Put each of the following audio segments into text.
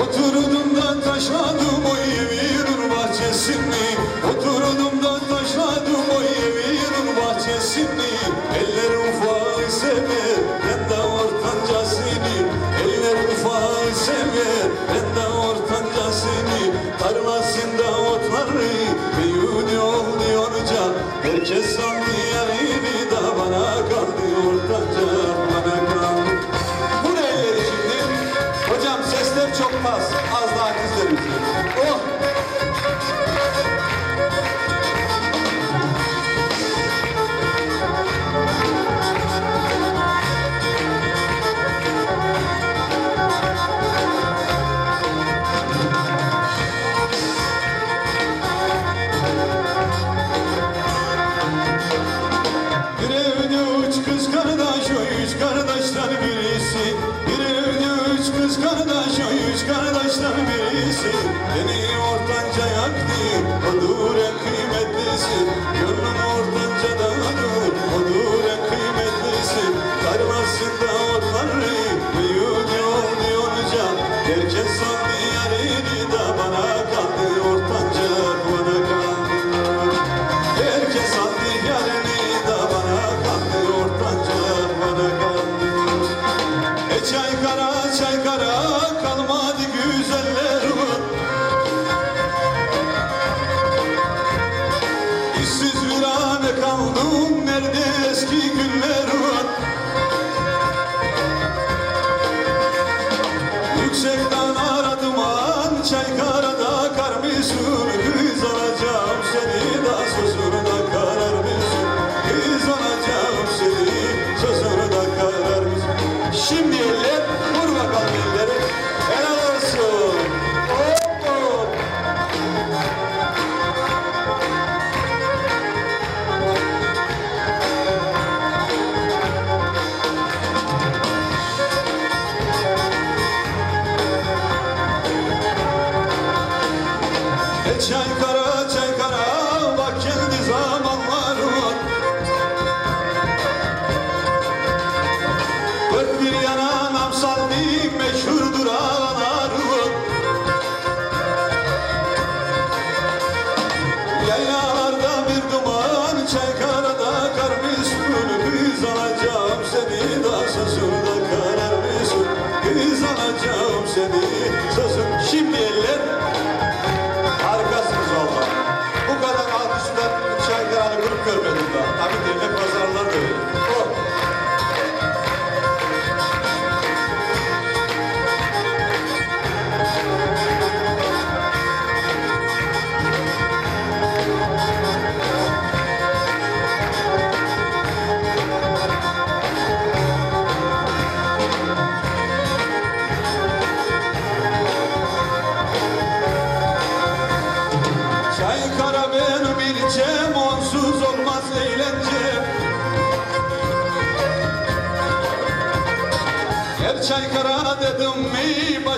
Oturdum Beni Yaralar seni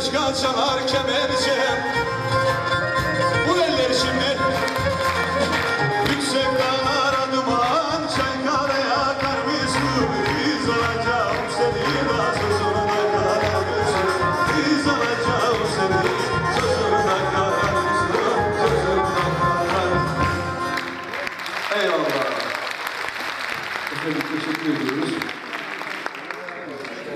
mi başka çalar kemençe Bu eller şimdi Yüksek dağlar adıman Çaykara'ya kar mısın Kız alacağım seni sözüne karar mısın Kız alacağım seni mısın Sözüne karar mısın Eyvallah. Efendim teşekkür ediyoruz.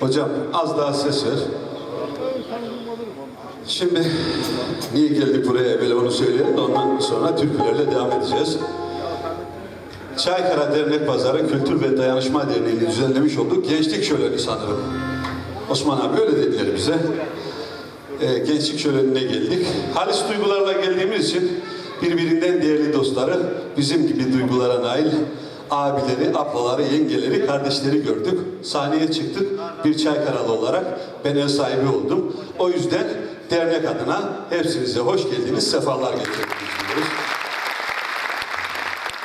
Hocam az daha ses ver. Şimdi niye geldik buraya böyle onu söyleyelim de ondan sonra türkülerle devam edeceğiz. Çaykara Dernek Pazarı Kültür ve Dayanışma Derneği'nin düzenlemiş olduğu gençlik şöleni sanırım. Osman abi öyle dediler bize. Ee, gençlik şölenine geldik. Halis duygularla geldiğimiz için birbirinden değerli dostları, bizim gibi duygulara nail abileri, ablaları, yengeleri, kardeşleri gördük. Sahneye çıktık. Bir Çaykaralı olarak ben ev sahibi oldum. O yüzden dernek adına hepsinize hoş geldiniz, sefalar getirdiniz diyoruz.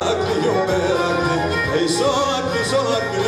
Meraklı yok meraklı Ey solaklı solaklı senden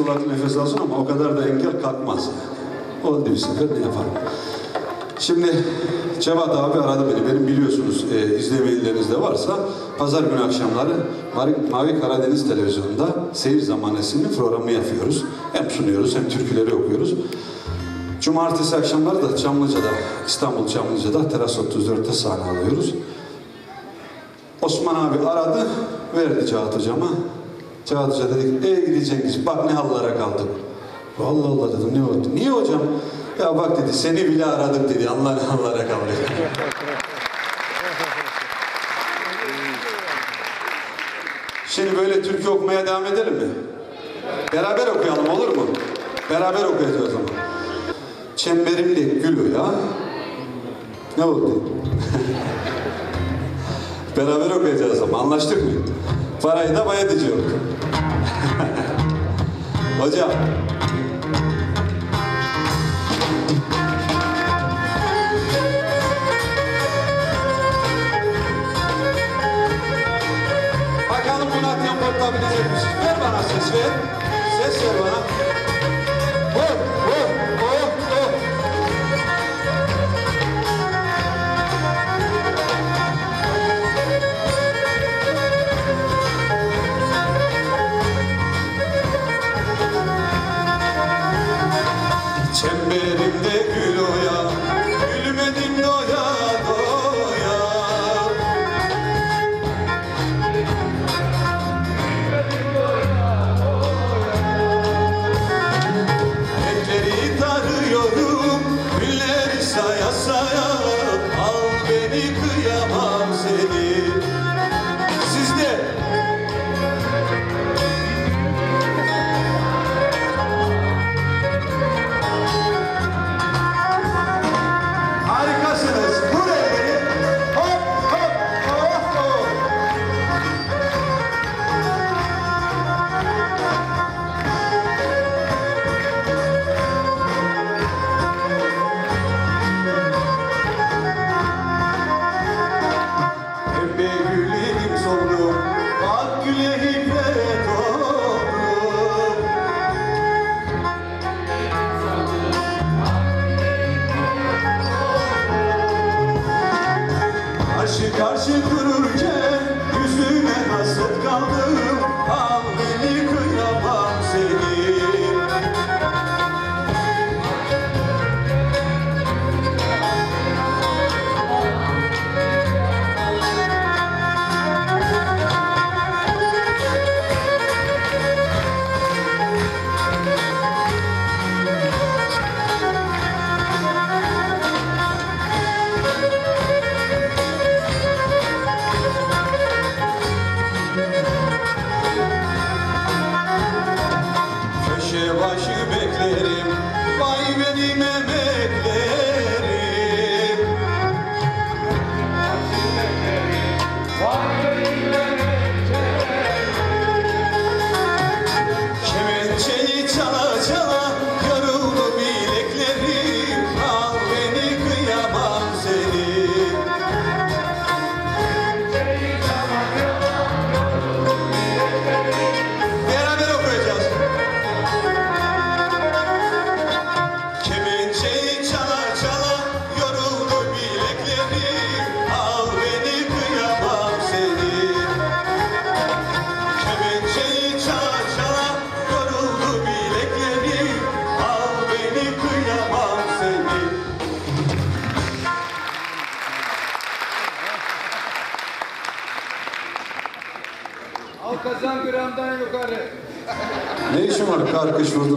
solak nefes alsın ama o kadar da engel kalkmaz. Oldu bir sefer ne yapalım. Şimdi Cevat abi aradı beni. Benim biliyorsunuz e, izlemeyenleriniz de varsa pazar günü akşamları Mavi, Mavi Karadeniz Televizyonu'nda Seyir Zamanı isimli programı yapıyoruz. Hem sunuyoruz hem türküleri okuyoruz. Cumartesi akşamları da Çamlıca'da, İstanbul Çamlıca'da Teras 34'te sahne alıyoruz. Osman abi aradı, verdi Cevat hocama. Cevat hoca dedi ki, ey gidi Cengiz bak ne hallara kaldık. Allah Allah dedim ne oldu? Niye hocam? Ya bak dedi seni bile aradık dedi Allah ne hallara kaldık. Şimdi böyle türkü okumaya devam edelim mi? Beraber okuyalım olur mu? Beraber okuyacağız o zaman. Çemberimde gül ya. Ne oldu? Beraber okuyacağız ama anlaştık mı? Parayı da bayat ediyor. Hocam. Bakalım buna tempo tutabilecek misin? Ver bana ses ver. Ses ver bana.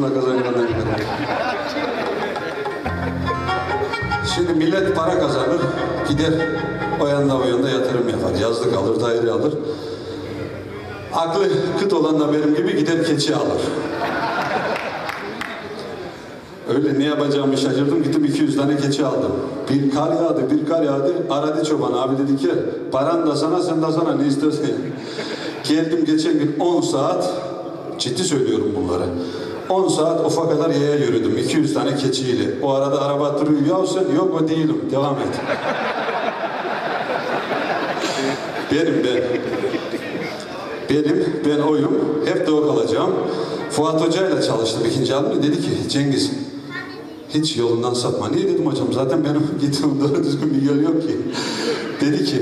Kazanmadan yukarı? Şimdi millet para kazanır, gider o yanda o yanda yatırım yapar. Yazlık alır, daire alır. Aklı kıt olan da benim gibi gider keçi alır. Öyle ne yapacağımı şaşırdım. Gittim 200 tane keçi aldım. Bir kar yağdı, bir kar yağdı. Aradı çoban abi dedi ki paran da sana sen de sana ne istersen. Geldim geçen gün 10 saat ciddi söylüyorum bunları. 10 saat ofa kadar yaya yürüdüm 200 tane keçiyle. O arada araba duruyor. Ya sen yok mu değilim. Devam et. Benim ben. Benim, ben oyum. Hep de o kalacağım. Fuat Hoca ile çalıştım ikinci albümde. Dedi ki Cengiz hiç yolundan sapma. Niye dedim hocam? Zaten benim gittiğim doğru düzgün bir yol yok ki. Dedi ki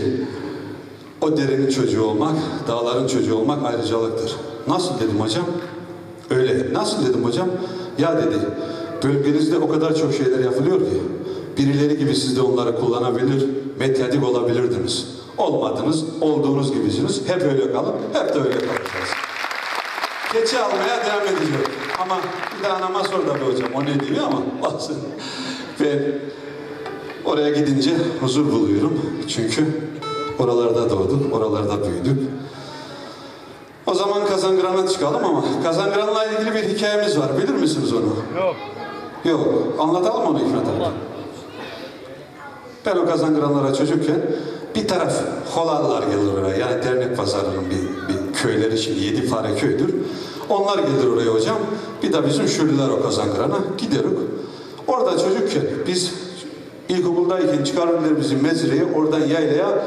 o derenin çocuğu olmak, dağların çocuğu olmak ayrıcalıktır. Nasıl dedim hocam? Öyle. Nasıl dedim hocam? Ya dedi, bölgenizde o kadar çok şeyler yapılıyor ki, birileri gibi siz de onları kullanabilir, medyatik olabilirdiniz. Olmadınız, olduğunuz gibisiniz. Hep öyle kalın, hep de öyle kalacağız. Keçi almaya devam edeceğim. Ama bir de anama sor be hocam, o ne diyor ama olsun. Ben oraya gidince huzur buluyorum. Çünkü oralarda doğduk, oralarda büyüdük. O zaman Kazangıran'a çıkalım ama Kazangıran'la ilgili bir hikayemiz var. Bilir misiniz onu? Yok. Yok. Anlatalım onu Hikmet abi. Ben o Kazangıranlara çocukken bir taraf Holallar gelir oraya. Yani dernek pazarının bir, bir köyleri şimdi yedi fare köydür. Onlar gelir oraya hocam. Bir de bizim şuriler o Kazangıran'a. Gideruk. Orada çocukken biz ilkokuldayken çıkarırlar bizi mezreye oradan yaylaya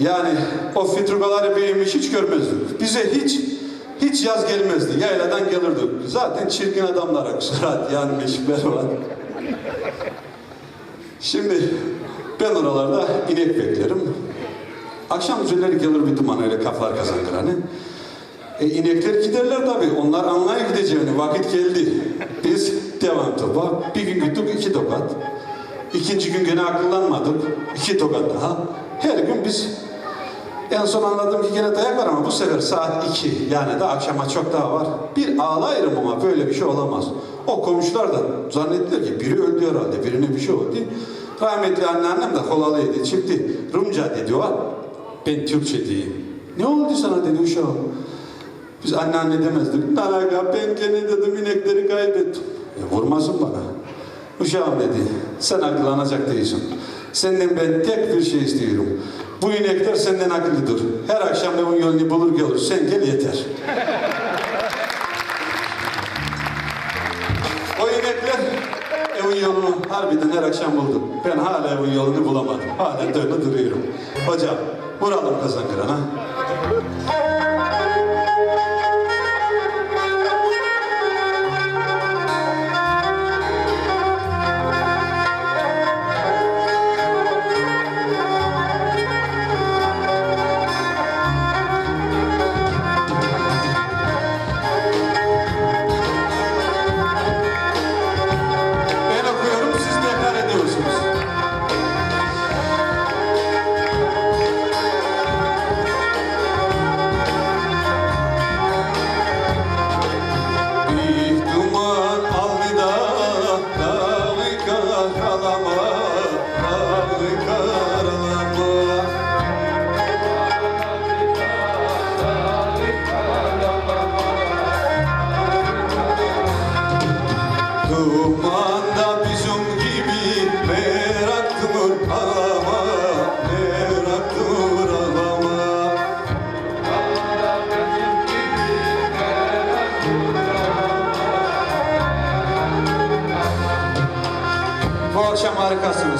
yani o fitrugaları beyinmiş hiç görmezdik. Bize hiç hiç yaz gelmezdi. Yayladan gelirdik. Zaten çirkin adamlara surat yanmış berbat. Şimdi ben oralarda inek beklerim. Akşam üzerleri gelir bir duman öyle kaflar kazandıranı. E inekler giderler tabii. Onlar anlaya gideceğini. Vakit geldi. Biz devam topa. Bir gün gittik iki tokat. İkinci gün gene akıllanmadık. İki tokat daha. Her gün biz en son anladım ki gene dayak var ama bu sefer saat iki. Yani da akşama çok daha var. Bir ağlayırım ama böyle bir şey olamaz. O komşular da zannettiler ki biri öldü herhalde. Birine bir şey oldu. Rahmetli anneannem de kolalıydı. Çıktı. Rumca dedi o. Ben Türkçe diyeyim. Ne oldu sana dedi uşağım. Biz anneanne demezdik. Naraga ben gene dedim inekleri kaybettim. E, vurmasın bana. Uşağım dedi. Sen akıllanacak değilsin. Senden ben tek bir şey istiyorum. Bu inekler senden akıllıdır. Her akşam evin yolunu bulur gelir. Sen gel yeter. o inekler evin yolunu harbiden her akşam buldum. Ben hala evin yolunu bulamadım. Hala dönü duruyorum. Hocam vuralım kazan kırana. Dumanda bizim gibi meraktır ağlama, meraktır ağlama. Bu akşam harikasınız.